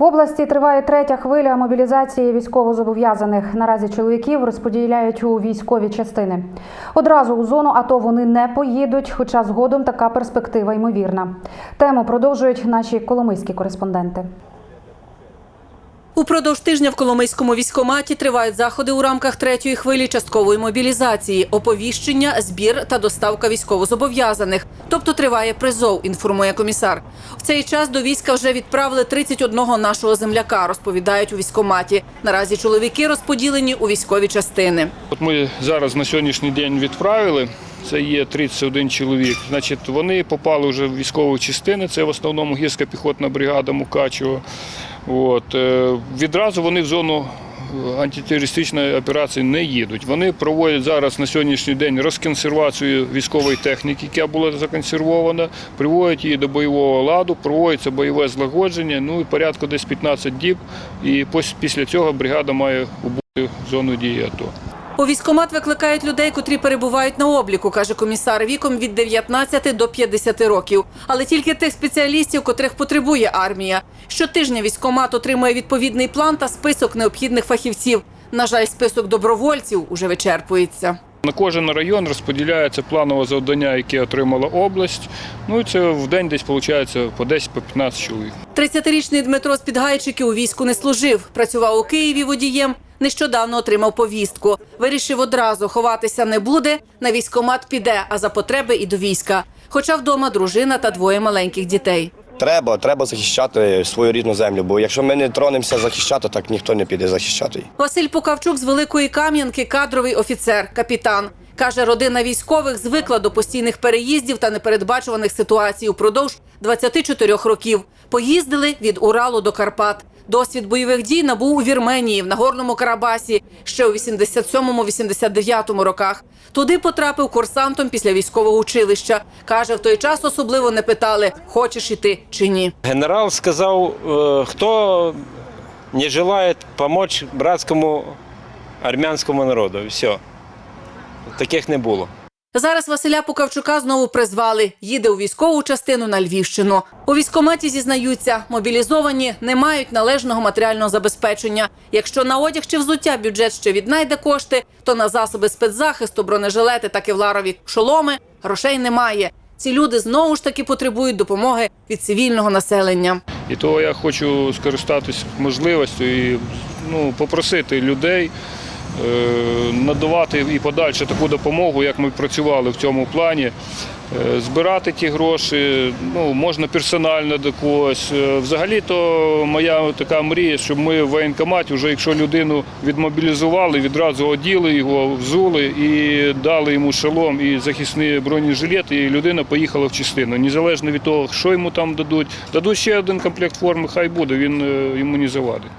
В області триває третя хвиля мобілізації військовозобов'язаних. Наразі чоловіків розподіляють у військові частини. Одразу у зону АТО вони не поїдуть, хоча згодом така перспектива ймовірна. Тему продовжують наші коломийські кореспонденти. Упродовж тижня в Коломийському військкоматі тривають заходи у рамках третьої хвилі часткової мобілізації, оповіщення, збір та доставка військовозобов'язаних. Тобто триває призов, інформує комісар. В цей час до війська вже відправили 31 нашого земляка, розповідають у військкоматі. Наразі чоловіки розподілені у військові частини. От ми зараз на сьогоднішній день відправили. Це є 31 чоловік. Значить, вони попали вже в військові частини. Це в основному гірська піхотна бригада Мукачево. От. е, Відразу вони в зону антитерористичної операції не їдуть. Вони проводять зараз на сьогоднішній день розконсервацію військової техніки, яка була законсервована, приводять її до бойового ладу, проводиться бойове злагодження. Ну і порядку десь 15 діб. І після цього бригада має убути зону дії АТО. У військкомат викликають людей, котрі перебувають на обліку, каже комісар, віком від 19 до 50 років. Але тільки тих спеціалістів, котрих потребує армія. Щотижня військкомат отримує відповідний план та список необхідних фахівців. На жаль, список добровольців уже вичерпується. На кожен район розподіляється планове завдання, яке отримала область. Ну і це в день десь виходить по 10 по 15 чоловік. 30-річний Дмитро з Підгайчики у війську не служив. Працював у Києві водієм. Нещодавно отримав повістку. Вирішив одразу ховатися не буде. На військкомат піде, а за потреби і до війська. Хоча вдома дружина та двоє маленьких дітей. Треба, треба захищати свою рідну землю, бо якщо ми не тронемося захищати, так ніхто не піде захищати. Василь Пукавчук з Великої Кам'янки кадровий офіцер, капітан. Каже, родина військових звикла до постійних переїздів та непередбачуваних ситуацій упродовж 24 років. Поїздили від Уралу до Карпат. Досвід бойових дій набув у Вірменії в Нагорному Карабасі ще у 87-89 роках. Туди потрапив курсантом після військового училища. Каже, в той час особливо не питали, хочеш іти чи ні. Генерал сказав, е, хто не желає допомогти братському армянському народу. Все. Таких не було. Зараз Василя Пукавчука знову призвали. Їде у військову частину на Львівщину. У військкоматі зізнаються, мобілізовані не мають належного матеріального забезпечення. Якщо на одяг чи взуття бюджет ще віднайде кошти, то на засоби спецзахисту, бронежилети та кевларові шоломи грошей немає. Ці люди знову ж таки потребують допомоги від цивільного населення. І того я хочу скористатися можливістю і ну, попросити людей надавати і подальше таку допомогу, як ми працювали в цьому плані. Е, Збирати ті гроші, ну, можна персонально до когось. Е, Взагалі-то моя така мрія, щоб ми в воєнкоматі, вже якщо людину відмобілізували, відразу оділи його, взули і дали йому шолом і захисний бронежилет, і людина поїхала в частину. Незалежно від того, що йому там дадуть. Дадуть ще один комплект форми, хай буде, він е, йому не завадить.